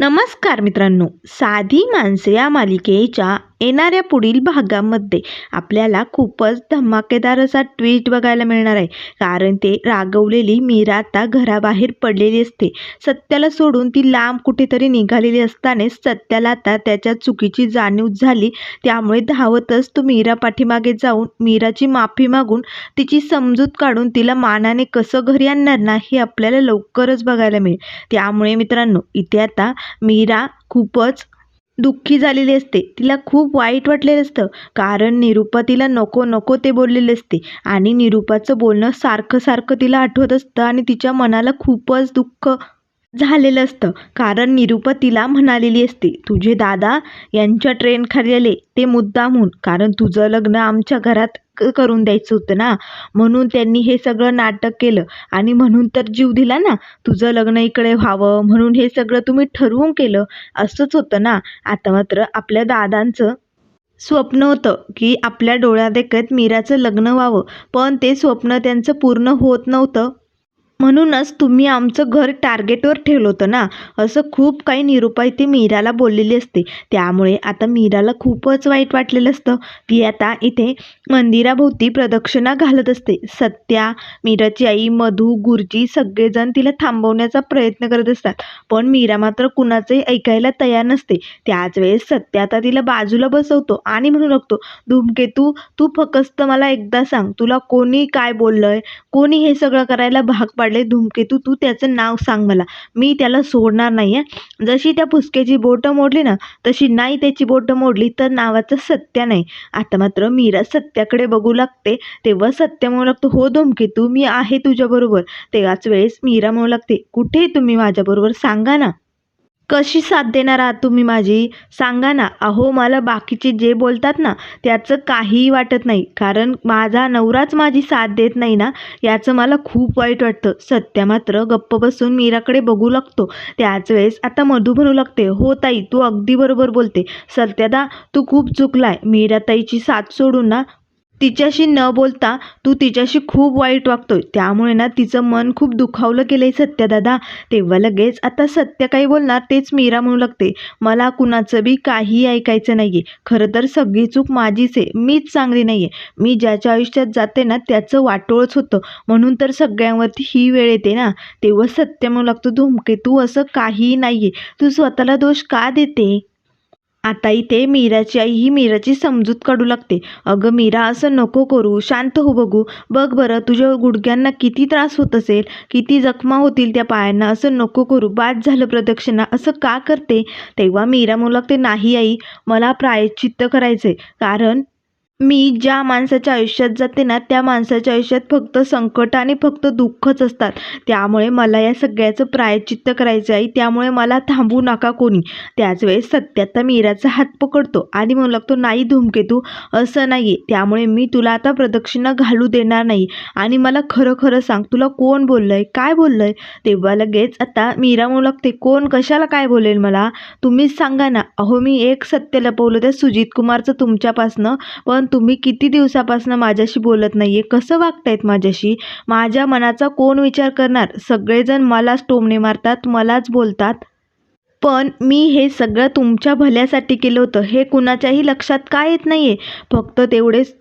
नमस्कार मित्रांनो साधी माणसे या मालिकेच्या येणाऱ्या पुढील भागामध्ये आपल्याला खूपच धमाकेदार असा ट्विस्ट बघायला मिळणार आहे. कारण ते रागवलेली मीरा आता घराबाहेर पडलेली असते. सत्याला सोडून ती लांब कुठेतरी निघालेली असताना सत्याला आता त्याच्या चुकीची जाणीव झाली. त्यामुळे धावतच तो मीरा पाठीमागे जाऊन मीराची माफी मागून तिची समजूत काढून तिला मानाने कसं घरी आणणार ना हे आपल्याला लवकरच बघायला मिळेल. त्यामुळे मित्रांनो इथे आता मीरा खूपच दुःखी झालेली असते. तिला खूप वाईट वाटलेलं असतं. कारण निरूपा तिला नको नको ते बोललेले असते. आणि निरूपाचं बोलणं सारखं सारखं तिला आठवत असतं आणि तिच्या मनाला खूपच दुःख झालेलं असतं. कारण निरुपतीला तिला म्हणालेली असते तुझे दादा यांच्या ट्रेन खाल्लेले ते मुद्दामहून कारण तुझं लग्न आमच्या घरात क- करून द्यायचं होतं ना. म्हणून त्यांनी हे सगळं नाटक केलं. आणि म्हणून तर जीव दिला ना. तुझं लग्न इकडे व्हावं. म्हणून हे सगळं तुम्ही ठरवून केलं. असंच होतं ना. आता मात्र आपल्या दादांचं स्वप्न होतं की आपल्या डोळ्यादेखत मीराचं लग्न व्हावं. पण ते स्वप्न त्यांचं पूर्ण होत नव्हतं. म्हणूनच तुम्ही आमचं घर टार्गेटवर ठेवलं होतं ना. असं खूप काही निरुपाय ती मीराला बोललेली असते. त्यामुळे आता मीराला खूपच वाईट वाटलेलं असतं. ती आता इथे मंदिराभोवती प्रदक्षिणा घालत असते. सत्या मीराची आई मधू गुरुजी सगळेजण तिला थांबवण्याचा प्रयत्न करत असतात. पण मीरा मात्र कुणाचंही ऐकायला तयार नसते. त्याच वेळेस सत्या आता तिला बाजूला बसवतो आणि म्हणू लागतो धूमकेतू तू फक्त मला एकदा सांग तुला कोणी काय बोललंय? कोणी हे सगळं करायला भाग पाड पडले धूमकेतू तू त्याचं नाव सांग मला. मी त्याला सोडणार नाही आहे जशी त्या पुसक्याची बोटं मोडली ना तशी नाही त्याची बोटं मोडली तर नावाचं सत्य नाही. आता मात्र मीरा सत्याकडे बघू लागते. तेव्हा सत्य म्हणू लागतो हो धूमकेतू मी आहे तुझ्याबरोबर. तेव्हाच वेळेस मीरा म्हणू लागते कुठे तुम्ही माझ्याबरोबर? सांगा ना. कशी साथ देणार आहात तुम्ही माझी? सांगा ना. अहो मला बाकीचे जे बोलतात ना त्याचं काहीही वाटत नाही. कारण माझा नवराच माझी साथ देत नाही ना याचं मला खूप वाईट वाटतं. सत्या मात्र गप्प बसून मीराकडे बघू लागतो. त्याच वेळेस आता मधू म्हणू लागते हो ताई तू अगदी बरोबर बोलते. सत्यादा तू खूप चुकलाय. मीरा ताईची साथ सोडून ना तिच्याशी न बोलता तू तिच्याशी खूप वाईट वागतोय. त्यामुळे ना तिचं मन खूप दुखावलं गेलंय आहे सत्यदादा. तेव्हा लगेच आता सत्य काही बोलणार तेच मीरा म्हणू लागते. मला कुणाचं बी काही ऐकायचं नाहीये. खरं तर सगळी चूक माझीच आहे. मीच चांगली नाही आहे मी ज्याच्या आयुष्यात जाते ना त्याचं वाटोळच होतं. म्हणून तर सगळ्यांवरती ही वेळ येते ना. तेव्हा सत्य म्हणू लागतो धुमके तू असं काहीही नाहीये. तू स्वतःला दोष का देते? आता इथे मीराची आई ही मीराची समजूत काढू लागते. अगं मीरा असं नको करू. शांत हो बघू. बघ बरं तुझ्या गुडघ्यांना किती त्रास होत असेल? किती जखमा होतील त्या पायांना? असं नको करू. बाद झालं प्रदक्षिणा. असं का करते? तेव्हा मीरा म्हणू लागते नाही आई मला प्रायश्चित्त करायचं आहे कारण मी ज्या माणसाच्या आयुष्यात जाते ना त्या माणसाच्या आयुष्यात फक्त संकट आणि फक्त दुःखच असतात. त्यामुळे मला या सगळ्याचं प्रायश्चित्त करायचं आहे. त्यामुळे मला थांबू नका कोणी. त्याच वेळेस सत्याता मीराचा हात पकडतो आणि म्हणू लागतो नाही धूमकेतू असं नाही आहे त्यामुळे मी तुला आता प्रदक्षिणा घालू देणार नाही. आणि मला खरं खरं सांग तुला कोण बोललंय? काय बोललंय? तेव्हा लगेच आता मीरा म्हणू लागते कोण? कशाला काय बोलेल मला? तुम्हीच सांगा ना. अहो मी एक सत्य लपवलं त्या सुजित कुमारचं तुमच्यापासनं. पण तुम्ही किती दिवसापासनं माझ्याशी बोलत नाही आहे कसं वागतायत माझ्याशी? माझ्या मनाचा कोण विचार करणार? सगळेजण मलाच टोमणे मारतात मलाच बोलतात. पण मी हे सगळं तुमच्या भल्यासाठी केलं होतं. हे कुणाच्याही लक्षात काय येत नाही आहे फक्त तेवढेच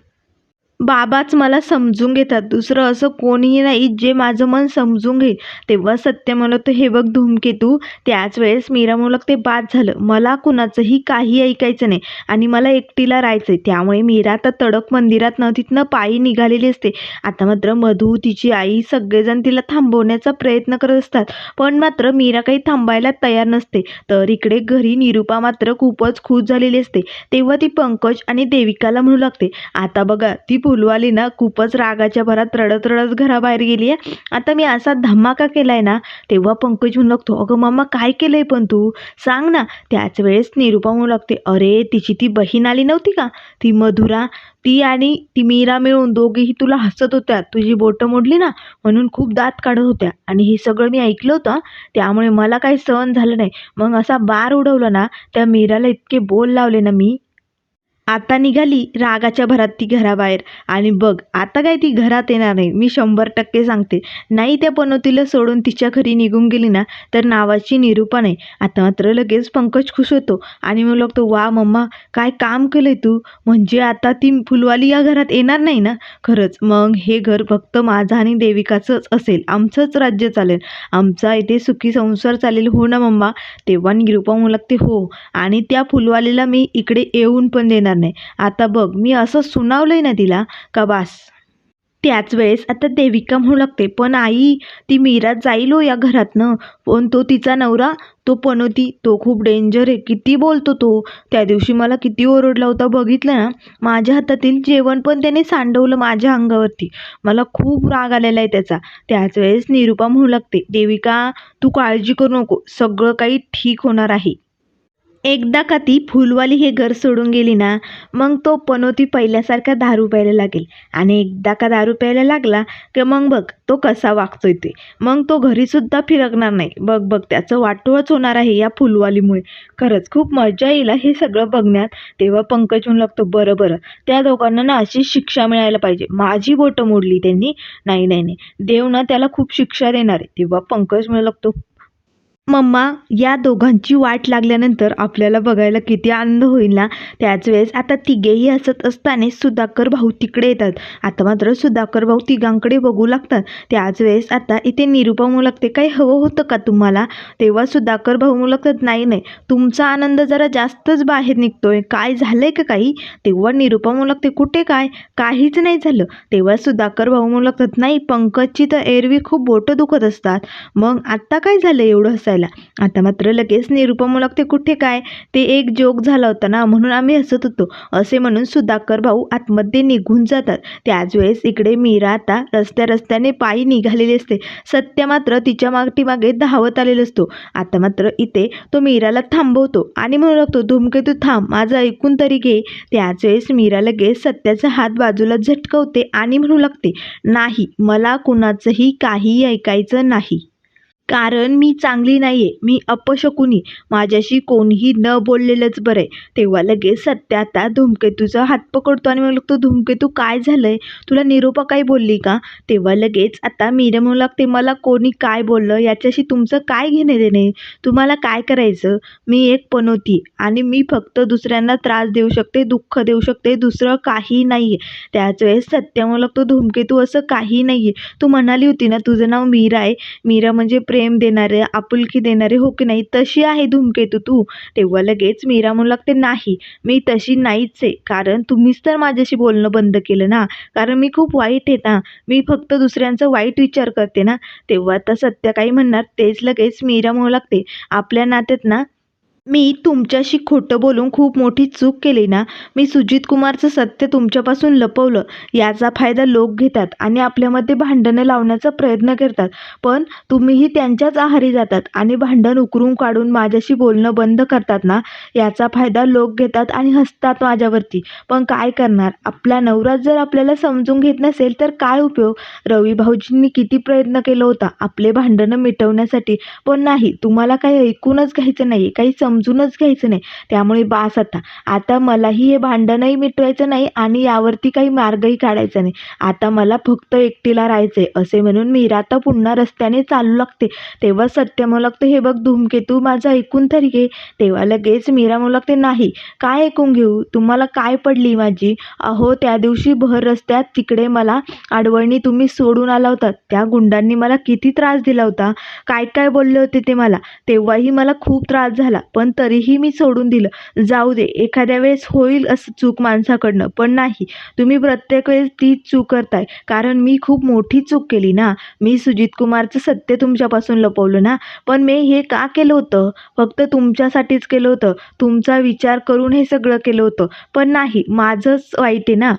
बाबाच मला समजून घेतात. दुसरं असं कोणीही नाही जे माझं मन समजून घेईल. तेव्हा सत्य म्हणतो हे बघ धूमकेतू त्याच वेळेस मीरा मुलक ते बाद झालं. मला कुणाचंही काही ऐकायचं नाही आणि मला एकटीला राहायचं आहे त्यामुळे मीरा आता तडक मंदिरात न तिथनं पायी निघालेली असते. आता मात्र मधू तिची आई सगळेजण तिला थांबवण्याचा प्रयत्न करत असतात. पण मात्र मीरा काही थांबायला तयार नसते. तर इकडे घरी निरूपा मात्र खूपच खुश झालेली असते. तेव्हा ती पंकज आणि देविकाला म्हणू लागते आता बघा ती फुलवाली ना खूपच रागाच्या भरात रडत रडत घराबाहेर गेली आहे आता मी असा धमाका केलाय ना तेव्हा पंकज म्हणू लागतो अगं मम्मा काय केलंय पण तू? सांग ना. त्याच वेळेस निरूपा म्हणू लागते अरे तिची ती बहीण आली नव्हती का? ती मधुरा ती आणि ती मीरा मिळून दोघेही तुला हसत होत्या. तुझी बोटं मोडली ना म्हणून खूप दात काढत होत्या. आणि हे सगळं मी ऐकलं होतं त्यामुळे मला काही सहन झालं नाही. मग असा बार उडवला ना त्या मीराला इतके बोल लावले ना मी आता निघाली रागाच्या भरात ती घराबाहेर. आणि बघ आता काय ती घरात येणार नाही. मी शंभर टक्के सांगते. नाही त्या पनोतीला सोडून तिच्या घरी निघून गेली ना तर नावाची निरूपा नाही. आता मात्र लगेच पंकज खुश होतो. आणि मग लागतो वा मम्मा काय काम केलंय तू? म्हणजे आता ती फुलवाली या घरात येणार नाही ना? खरंच मग हे घर फक्त माझं आणि देविकाचंच असेल. आमचंच राज्य चालेल. आमचा इथे सुखी संसार चालेल. हो ना मम्मा? तेव्हा निरूपा म्हणू लागते हो. आणि त्या फुलवालीला मी इकडे येऊन पण देणार नाही. आता बघ मी असं सुनावलंय ना तिला का बास? त्याच वेळेस आता देविका म्हणू लागते पण आई ती मीरा जाईल हो या घरातनं. पण तो तिचा नवरा तो पनोती तो खूप डेंजर आहे. किती बोलतो तो. त्या दिवशी मला किती ओरडला होता बघितलं ना? माझ्या हातातील जेवण पण त्याने सांडवलं माझ्या अंगावरती. मला खूप राग आलेला आहे त्याचा. त्याच वेळेस निरूपा म्हणू लागते देविका तू काळजी करू नको. सगळं काही ठीक होणार आहे. एकदा का ती फुलवाली हे घर सोडून गेली ना मग तो पनोती पहिल्यासारखा दारू प्यायला लागेल. आणि एकदा का दारू प्यायला लागला की मग बघ तो कसा वागतोय ते. मग तो घरीसुद्धा फिरकणार नाही. बघ बघ त्याचं वाटोळच होणार आहे या फुलवालीमुळे. खरंच खूप मजा येईल हे सगळं बघण्यात. तेव्हा पंकज म्हणू लागतो बरं बरं. त्या दोघांना ना अशी शिक्षा मिळायला पाहिजे. माझी बोटं मोडली त्यांनी. नाही नाही नाही. देव ना त्याला खूप शिक्षा देणार आहे. तेव्हा पंकज म्हणू लागतो मम्मा या दोघांची वाट लागल्यानंतर आपल्याला बघायला किती आनंद होईल ना? त्याच वेळेस आता तिघेही हसत असताना सुधाकर भाऊ तिकडे येतात. आता मात्र सुधाकर भाऊ तिघांकडे बघू लागतात. त्याच वेळेस आता इथे निरुपा मुलगते काही हवं होतं का तुम्हाला? तेव्हा सुधाकर भाऊ मुलगतात नाही नाही. तुमचा आनंद जरा जास्तच बाहेर निघतोय. काय झालंय का काही? तेव्हा निरुपा मुलगते कुठे काय? काहीच नाही झालं. तेव्हा सुधाकर भाऊ मुलगतात नाही पंकजची तर एरवी खूप बोटं दुखत असतात. मग आत्ता काय झालं एवढं हसायला? आता मात्र लगेच निरुपमूलक ते लागते कुठे काय? ते एक जोक झाला होता ना म्हणून आम्ही हसत होतो. असे म्हणून सुधाकर भाऊ आतमध्ये निघून जातात. त्याच वेळेस इकडे मीरा आता रस्त्या रस्त्याने पायी निघालेली असते. सत्य मात्र तिच्या मागटीमागे धावत आलेला असतो. आता मात्र इथे तो मीराला थांबवतो आणि म्हणू लागतो धूमकेतू थांब माझं ऐकून तरी घे. त्याच वेळेस मीरा लगेच सत्याचा हात बाजूला झटकवते आणि म्हणू लागते नाही मला कुणाचंही काही ऐकायचं नाही. कारण मी चांगली नाही आहे मी अपशकुनी. माझ्याशी कोणीही न बोललेलंच बरं आहे. तेव्हा लगेच सत्य आता धूमकेतूचा हात पकडतो आणि म्हणू लागतो धूमकेतू काय झालं आहे तुला निरोपा काय बोलली का? तेव्हा लगेच आता मीरा म्हणू लागते मला कोणी काय बोललं? याच्याशी तुमचं काय घेणे देणे तुम्हाला काय करायचं? मी एक पनोती आणि मी फक्त दुसऱ्यांना त्रास देऊ शकते दुःख देऊ शकते दुसरं काही नाही आहे त्याच वेळेस सत्य म्हणू लागतो धूमकेतू असं काही नाही आहे तू म्हणाली होती ना तुझं नाव मीरा आहे. मीरा म्हणजे प्रेम देणारे आपुलकी देणारे हो की नाही? तशी आहे धूमकेतू तू. तेव्हा लगेच मीरा म्हणू लागते नाही मी तशी नाहीच आहे. कारण तुम्हीच तर माझ्याशी बोलणं बंद केलं ना? कारण मी खूप वाईट आहे ना? मी फक्त दुसऱ्यांचा वाईट विचार करते ना? तेव्हा आता सत्य काही म्हणणार तेच लगेच मीरा म्हणू लागते आपल्या नात्यात ना मी तुमच्याशी खोटं बोलून खूप मोठी चूक केली ना मी सुजित कुमारचं सत्य तुमच्यापासून लपवलं याचा फायदा लोक घेतात आणि आपल्यामध्ये भांडणं लावण्याचा प्रयत्न करतात. पण तुम्हीही त्यांच्याच आहारी जातात आणि भांडण उकरून काढून माझ्याशी बोलणं बंद करतात ना याचा फायदा लोक घेतात आणि हसतात माझ्यावरती. पण काय करणार? आपला नवराच जर आपल्याला समजून घेत नसेल तर काय उपयोग? रवी भाऊजींनी किती प्रयत्न केला होता आपले भांडणं मिटवण्यासाठी पण नाही तुम्हाला काही ऐकूनच घ्यायचं नाही काही समजूनच घ्यायचं नाही. त्यामुळे बास आता. आता मलाही हे भांडणही मिटवायचं नाही आणि यावरती काही मार्गही काढायचा नाही. आता मला फक्त एकटीला राहायचं आहे असे म्हणून मीरा आता पुन्हा रस्त्याने चालू लागते. तेव्हा सत्य मुलगते हे बघ धूमकेतू माझं ऐकून तरी घे. तेव्हा लगेच मीरा मुलगते नाही काय ऐकून घेऊ? तुम्हाला काय पडली माझी? अहो त्या दिवशी भर रस्त्यात तिकडे मला आडवळणी तुम्ही सोडून आला होता. त्या गुंडांनी मला किती त्रास दिला होता. काय काय बोलले होते ते मला. तेव्हाही मला खूप त्रास झाला. पण तरीही मी सोडून दिलं. जाऊ दे एखाद्या वेळेस होईल असं चूक माणसाकडनं पण नाही. तुम्ही प्रत्येक वेळेस तीच चूक करताय. कारण मी खूप मोठी चूक केली ना. मी सुजित कुमारचं सत्य तुमच्यापासून लपवलं ना. पण मी हे का केलं होतं? फक्त तुमच्यासाठीच केलं होतं. तुमचा विचार करून हे सगळं केलं होतं. पण नाही माझंच वाईट आहे ना.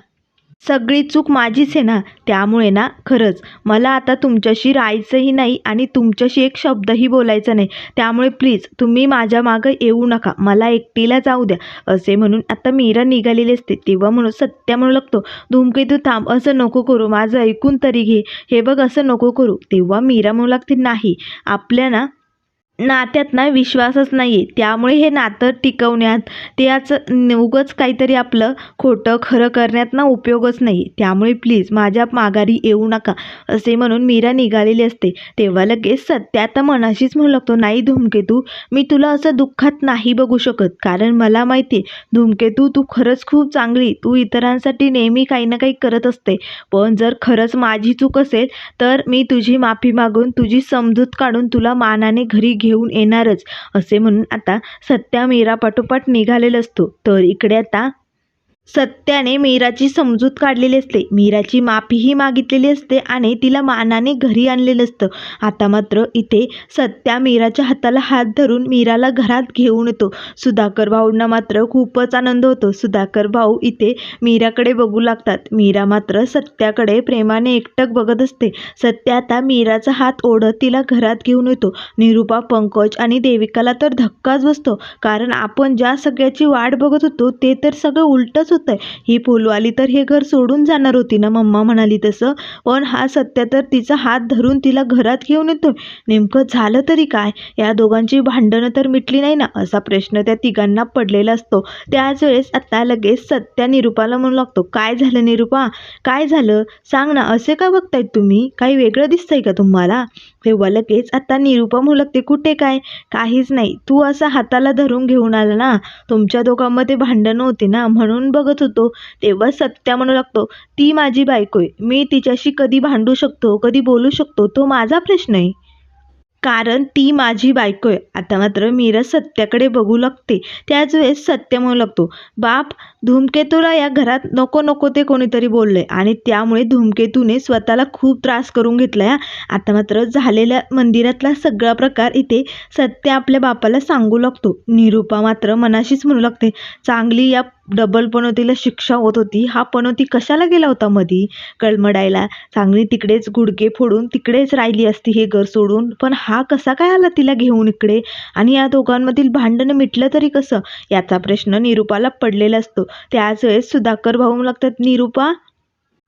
सगळी चूक माझीच आहे ना? त्यामुळे ना? खरंच. मला आता तुमच्याशी राहायचंही नाही आणि तुमच्याशी एक शब्दही बोलायचा नाही. त्यामुळे प्लीज तुम्ही माझ्या मागं येऊ नका. मला एकटीला जाऊ द्या. असे म्हणून आता मीरा निघालेली असते. तेव्हा म्हणून सत्या म्हणू लागतो धूमकेतू थांब. असं नको करू. माझं ऐकून तरी घे. हे बघ असं नको करू. तेव्हा मीरा म्हणू लागते नाही. आपल्या ना नात्यात ना विश्वासच नाही आहे त्यामुळे हे नातं टिकवण्यात त्याचं उगाच काहीतरी आपलं खोटं खरं करण्यात ना उपयोगच नाही आहे त्यामुळे प्लीज माझ्या माघारी येऊ नका असे म्हणून मीरा निघालेली असते. तेव्हा लगेच सत्य आता मनाशीच म्हणू लागतो नाही धूमकेतू मी तुला असं दुःखात नाही बघू शकत. कारण मला माहिती आहे धूमकेतू तू खरंच खूप चांगली तू इतरांसाठी नेहमी काही ना काही करत असते. पण जर खरंच माझी चूक असेल तर मी तुझी माफी मागून तुझी समजूत काढून तुला मानाने घरी घेऊन येणारच असे म्हणून आता सत्या मीरापाठोपाठ निघालेला असतो. तर इकडे आता सत्याने मीराची समजूत काढलेली असते. मीराची माफीही मागितलेली असते आणि तिला मानाने घरी आणलेलं असतं. आता मात्र इथे सत्या मीराच्या हाताला हात धरून मीराला घरात घेऊन येतो. सुधाकर भाऊंना मात्र खूपच आनंद होतो. सुधाकर भाऊ इथे मीराकडे बघू लागतात. मीरा मात्र सत्याकडे प्रेमाने एकटक बघत असते. सत्या आता मीराचा हात ओढत तिला घरात घेऊन येतो. निरुपा पंकज आणि देविकाला तर धक्काच बसतो. कारण आपण ज्या सगळ्याची वाट बघत होतो ते तर सगळं उलटच होतं ही फुलवाली तर हे घर सोडून जाणार होती ना मम्मा म्हणाली तसं. पण हा सत्य तर तिचा हात धरून तिला घरात घेऊन येतो नेमकं झालं तरी काय? या दोघांची भांडणं तर मिटली नाही ना असा प्रश्न त्या तिघांना पडलेला असतो. त्याच वेळेस आता लगेच सत्या निरुपाला म्हणू लागतो काय झालं निरुपा? काय झालं? सांग ना असे का बघतायत तुम्ही? काही वेगळं दिसतंय का तुम्हाला? तेव्हा लगेच आता निरुपा म्हणू लागते कुठे काय? काहीच नाही. तू असं हाताला धरून घेऊन आला ना. तुमच्या दोघांमध्ये भांडणं होती ना म्हणून बघ बघत होतो तेव्हा सत्या म्हणू लागतो ती माझी बायको आहे. मी तिच्याशी कधी भांडू शकतो कधी बोलू शकतो तो माझा प्रश्न आहे. कारण ती माझी बायको आहे. आता मात्र मीरा सत्याकडे बघू लागते. त्याच वेळेस सत्य म्हणू लागतो बाप धूमकेतूला या घरात नको नको ते कोणीतरी बोललंय. आणि त्यामुळे धूमकेतूने स्वतःला खूप त्रास करून घेतलाय आता मात्र झालेल्या मंदिरातला सगळा प्रकार इथे सत्य आपल्या बापाला सांगू लागतो. निरुपा मात्र मनाशीच म्हणू लागते चांगली या डबल पनोतीला शिक्षा होत होती. हा पनोती कशाला गेला होता मधी? कळमडायला. चांगली तिकडेच गुडघे फोडून तिकडेच राहिली असती हे घर सोडून. पण हा कसा काय आला तिला घेऊन इकडे? आणि या दोघांमधील भांडणं मिटलं तरी कसं? याचा प्रश्न निरुपाला पडलेला असतो. त्याच वेळेस सुधाकर भाऊ लागतात निरुपा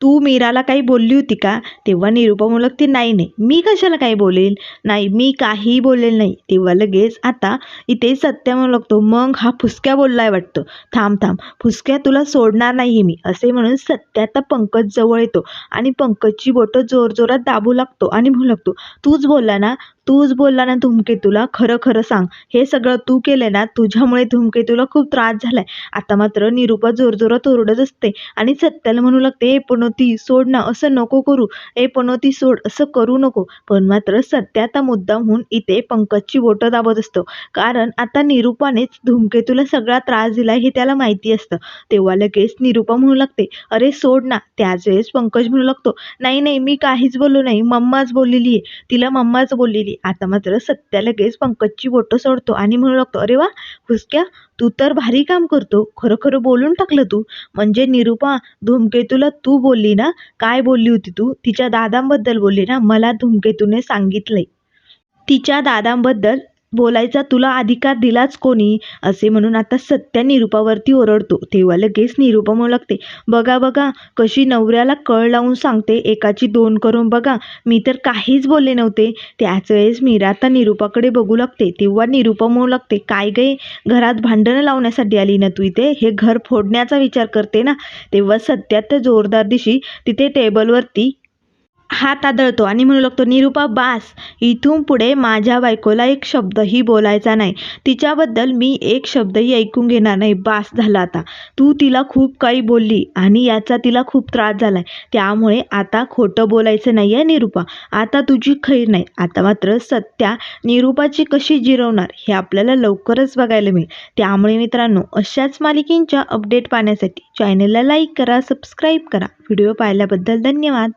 तू मीराला काही बोलली होती का? तेव्हा निरुपा म्हणू नाही नाही. मी कशाला काही बोलेल? नाही मी काहीही बोलेल नाही. तेव्हा लगेच आता इथे सत्य म्हणू लागतो मग हा फुसक्या बोललाय वाटतं. थांब थांब. फुसक्या तुला सोडणार नाही मी. असे म्हणून सत्य आता पंकज जवळ येतो आणि पंकजची बोटं जोरजोरात दाबू लागतो आणि म्हणू लागतो तूच बोलला ना? तूच बोलला ना धूमकेतूला खरं खरं सांग. हे सगळं तू केलं ना तुझ्यामुळे धूमकेतूला खूप त्रास झालाय. आता मात्र निरुपा जोरजोरात ओरडत असते आणि सत्याला म्हणू लागते ए पनोती सोड ना असं नको करू. ए पनोती सोड असं करू नको. पण मात्र सत्या आता मुद्दामहून इथे पंकजची बोटं दाबत असतो. कारण आता निरुपानेच धूमकेतूला सगळा त्रास दिला हे त्याला माहिती असतं. तेव्हा लगेच निरुपा म्हणू लागते अरे सोड ना. त्याच वेळेस पंकज म्हणू लागतो नाही नाही मी काहीच बोललो नाही. मम्माच बोललेली आहे तिला मम्माच बोललेली आता मात्र सत्या लगेच पंकजची बोटं सोडतो आणि म्हणू लागतो अरे वा हुसक्या तू तर भारी काम करतो. खरं खरं बोलून टाकलं तू. म्हणजे निरुपा धूमकेतूला तू बोलली ना? काय बोलली होती तू? तिच्या दादांबद्दल बोलली ना? मला धूमकेतूने सांगितलंय. तिच्या दादांबद्दल बोलायचा तुला अधिकार दिलाच कोणी? असे म्हणून आता सत्या निरुपावरती ओरडतो. तेव्हा लगेच निरुपा म्हणू लागते बघा बघा कशी नवऱ्याला कळ लावून सांगते. एकाची दोन करून बघा. मी तर काहीच बोलले नव्हते. त्याच वेळेस मीरा आता निरुपाकडे बघू लागते. तेव्हा निरुपा म्हणू लागते काय गे घरात भांडणं लावण्यासाठी आली ना तू इथे? हे घर फोडण्याचा विचार करते ना? तेव्हा सत्यात जोरदार दिशी तिथे टेबलवरती हात आदळतो. आणि म्हणू लागतो निरुपा बास इथून पुढे माझ्या बायकोला एक शब्दही बोलायचा नाही. तिच्याबद्दल मी एक शब्दही ऐकून घेणार नाही. बास झाला आता. तू तिला खूप काही बोलली आणि याचा तिला खूप त्रास झाला आहे त्यामुळे आता खोटं बोलायचं नाही आहे निरुपा. आता तुझी खैर नाही. आता मात्र सत्या निरुपाची कशी जिरवणार हे आपल्याला लवकरच बघायला मिळेल. त्यामुळे मित्रांनो अशाच मालिकेंच्या अपडेट पाहण्यासाठी चॅनलला लाईक करा सबस्क्राईब करा. व्हिडिओ पाहिल्याबद्दल धन्यवाद.